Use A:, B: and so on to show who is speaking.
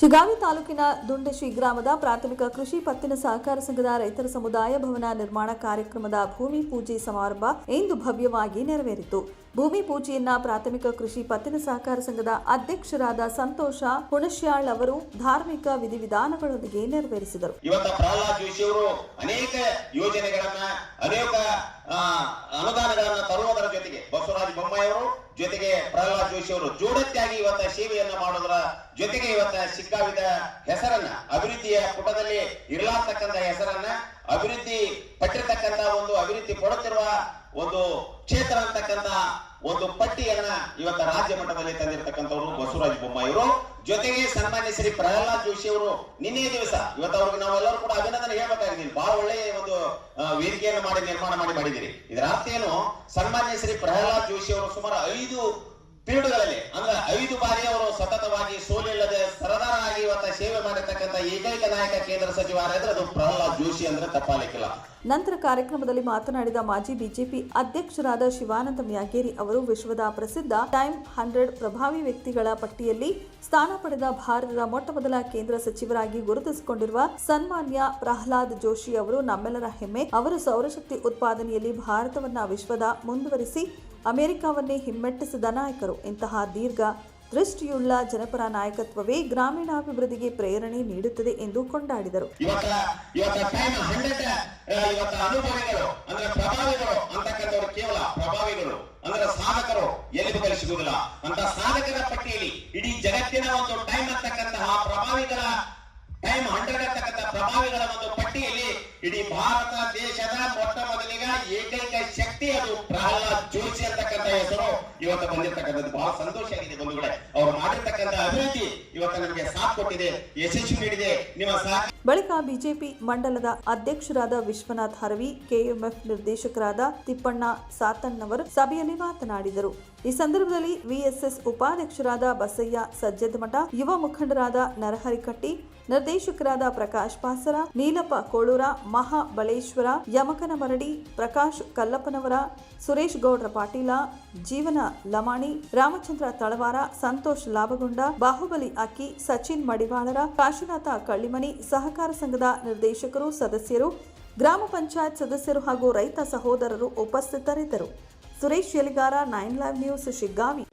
A: ಶಿಗಾವಿ ತಾಲೂಕಿನ ದುಂಡಶಿ ಗ್ರಾಮದ ಪ್ರಾಥಮಿಕ ಕೃಷಿ ಪತ್ತಿನ ಸಹಕಾರ ಸಂಘದ ರೈತರ ಸಮುದಾಯ ಭವನ ನಿರ್ಮಾಣ ಕಾರ್ಯಕ್ರಮದ ಭೂಮಿ ಪೂಜೆ ಸಮಾರಂಭ ಇಂದು ಭವ್ಯವಾಗಿ ನೆರವೇರಿತು. ಭೂಮಿ ಪೂಜೆಯನ್ನ ಪ್ರಾಥಮಿಕ ಕೃಷಿ ಪತ್ತಿನ ಸಹಕಾರ ಸಂಘದ ಅಧ್ಯಕ್ಷರಾದ ಸಂತೋಷ ಹುಣಶ್ಯಾಳ್ ಅವರು ಧಾರ್ಮಿಕ ವಿಧಿವಿಧಾನಗಳೊಂದಿಗೆ ನೆರವೇರಿಸಿದರು.
B: ಅನೇಕ ಯೋಜನೆಗಳನ್ನ, ಅನೇಕ ಅನುದಾನಗಳನ್ನ ತರುವುದರ ಜೊತೆಗೆ ಬಸವರಾಜ ಬೊಮ್ಮಾಯಿ ಅವರು ಜೊತೆಗೆ ಪ್ರಹ್ಲಾದ್ ಜೋಶಿ ಅವರು ಜೋಡತ್ಯಾಗಿ ಇವತ್ತ ಸೇವೆಯನ್ನ ಮಾಡೋದ್ರ ಜೊತೆಗೆ ಇವತ್ತ ಸಿಕ್ಕಾವಿದ ಹೆಸರನ್ನ, ಅಭಿವೃದ್ಧಿಯ ಪುಟದಲ್ಲಿ ಇರಲಾರ್ತಕ್ಕಂತ ಹೆಸರನ್ನ, ಅಭಿವೃದ್ಧಿ ಪಟ್ಟಿರ್ತಕ್ಕಂತ ಒಂದು ಅಭಿವೃದ್ಧಿ ಪಡುತ್ತಿರುವ ಒಂದು ಕ್ಷೇತ್ರ ಅಂತಕ್ಕಂತ ಒಂದು ಪಟ್ಟಿಯನ್ನ ಇವತ್ತ ರಾಜ್ಯ ಮಟ್ಟದಲ್ಲಿ ತಂದಿರತಕ್ಕಂಥವ್ರು ಬಸವರಾಜ ಬೊಮ್ಮಾಯಿ ಅವರು. ಜೊತೆಗೆ ಸನ್ಮಾನ್ಯ ಶ್ರೀ ಪ್ರಹ್ಲಾದ್ ಜೋಶಿ ಅವರು ನಿನ್ನೆ ದಿವಸ, ಇವತ್ತು ಅವ್ರಿಗೆ ನಾವೆಲ್ಲರೂ ಕೂಡ ಅಭಿನಂದನೆ ಹೇಳ್ಬೇಕಾಗಿದ್ದೀನಿ. ಬಹಳ ಒಳ್ಳೆಯ ಒಂದು ವೇದಿಕೆಯನ್ನು ಮಾಡಿ, ನಿರ್ಮಾಣ ಮಾಡಿ ಮಾಡಿದಿರಿ ಇದರ ಅರ್ಥ ಏನು? ಸನ್ಮಾನ್ಯ ಶ್ರೀ ಪ್ರಹ್ಲಾದ್ ಜೋಶಿ ಅವರು ಸುಮಾರು ಐದು ಪೀರಿಯಡ್ಗಳಲ್ಲಿ ಅಂದ್ರೆ ಐದು ಬಾರಿ ಅವರು ಸತತವಾಗಿ ಸೇವೆ ಮಾಡಿರ್ತಕ್ಕಂಥ ಏಕೈಕ ನಾಯಕ ಕೇಂದ್ರ ಸಚಿವ ಅದು ಪ್ರಹ್ಲಾದ್ ಜೋಶಿ ಅಂದ್ರೆ ತಪ್ಪಾಲಿಕ್ಕಿಲ್ಲ
A: ನಂತರ ಕಾರ್ಯಕ್ರಮದಲ್ಲಿ ಮಾತನಾಡಿದ ಮಾಜಿ ಬಿಜೆಪಿ ಅಧ್ಯಕ್ಷರಾದ ಶಿವಾನಂದ ಮ್ಯಾಗೇರಿ ಅವರು ವಿಶ್ವದ ಪ್ರಸಿದ್ಧ ಟೈಮ್ ಹಂಡ್ರೆಡ್ ಪ್ರಭಾವಿ ವ್ಯಕ್ತಿಗಳ ಪಟ್ಟಿಯಲ್ಲಿ ಸ್ಥಾನ ಪಡೆದ ಭಾರತದ ಮೊಟ್ಟ ಮೊದಲ ಕೇಂದ್ರ ಸಚಿವರಾಗಿ ಗುರುತಿಸಿಕೊಂಡಿರುವ ಸನ್ಮಾನ್ಯ ಪ್ರಹ್ಲಾದ್ ಜೋಶಿ ಅವರು ನಮ್ಮೆಲ್ಲರ ಹೆಮ್ಮೆ. ಅವರು ಸೌರಶಕ್ತಿ ಉತ್ಪಾದನೆಯಲ್ಲಿ ಭಾರತವನ್ನ ವಿಶ್ವದ ಮುಂದುವರಿಸಿ ಅಮೆರಿಕವನ್ನೇ ಹಿಮ್ಮೆಟ್ಟಿಸಿದ ನಾಯಕರು. ಇಂತಹ ದೀರ್ಘ ದೃಷ್ಟಿಯುಳ್ಳ ಜನಪರ ನಾಯಕತ್ವವೇ ಗ್ರಾಮೀಣಾಭಿವೃದ್ಧಿಗೆ ಪ್ರೇರಣೆ ನೀಡುತ್ತದೆ ಎಂದು ಕೊಂಡಾಡಿದರು.
B: ಇಡೀ ಜಗತ್ತಿನ ಒಂದು ಟೈಮ್ ಅಂತಕ್ಕಂತಹ ಪ್ರಭಾವಿಗಳ ಟೈಮ್ ಹಂಡ್ರೆಡ್ ಪ್ರಭಾವಿಗಳ ಒಂದು ಪಟ್ಟಿಯಲ್ಲಿ ಇಡೀ ಭಾರತ ಏಕೈಕ ಶಕ್ತಿ ಅದು ಪ್ರಹ್ಲಾದ್ ಜೋಶಿ ಅಂತಕ್ಕಂಥ ಹೆಸರು. ಇವತ್ತು ಬಂದಿರತಕ್ಕಂಥದ್ದು ಬಹಳ ಸಂತೋಷ ಆಗಿದೆ ಬಂಧುಗಳೇ. ಅವ್ರು ಮಾಡಿರ್ತಕ್ಕಂಥ ಅಭಿವೃದ್ಧಿ ಇವತ್ತು ನಮಗೆ ಸಾಥ್ ಕೊಟ್ಟಿದೆ, ಯಶಸ್ವಿ ನೀಡಿದೆ. ನಿಮ್ಮ ಸಾಥ್
A: ಬಳಿಕ ಬಿಜೆಪಿ ಮಂಡಲದ ಅಧ್ಯಕ್ಷರಾದ ವಿಶ್ವನಾಥ್ ಹರವಿ, ಕೆಎಂಎಫ್ ನಿರ್ದೇಶಕರಾದ ತಿಪ್ಪಣ್ಣ ಸಾತಣ್ಣವರು ಸಭೆಯಲ್ಲಿ ಮಾತನಾಡಿದರು. ಈ ಸಂದರ್ಭದಲ್ಲಿ ವಿಎಸ್ಎಸ್ ಉಪಾಧ್ಯಕ್ಷರಾದ ಬಸಯ್ಯ ಸಜ್ಜದಮಠ ಯುವ ಮುಖಂಡರಾದ ನರಹರಿಕಟ್ಟಿ, ನಿರ್ದೇಶಕರಾದ ಪ್ರಕಾಶ್ ಪಾಸರ, ನೀಲಪ್ಪ ಕೋಳೂರ ಮಹಾಬಳೇಶ್ವರ ಯಮಕನ ಮರಡಿ, ಪ್ರಕಾಶ್ ಕಲ್ಲಪ್ಪನವರ, ಸುರೇಶ್ ಗೌಡ್ರ ಪಾಟೀಲ, ಜೀವನ ಲಮಾಣಿ, ರಾಮಚಂದ್ರ ತಳವಾರ, ಸಂತೋಷ್ ಲಾಭಗೊಂಡ, ಬಾಹುಬಲಿ ಅಕ್ಕಿ, ಸಚಿನ್ ಮಡಿವಾಳರ, ಕಾಶಿನಾಥ ಕಳ್ಳಿಮನಿ ಸಹಕಾರ ಸಂಘದ ನಿರ್ದೇಶಕರು, ಸದಸ್ಯರು, ಗ್ರಾಮ ಪಂಚಾಯತ್ ಸದಸ್ಯರು ಹಾಗೂ ರೈತ ಸಹೋದರರು ಉಪಸ್ಥಿತರಿದ್ದರು. Suresh Yaligar nine live news Shiggavi.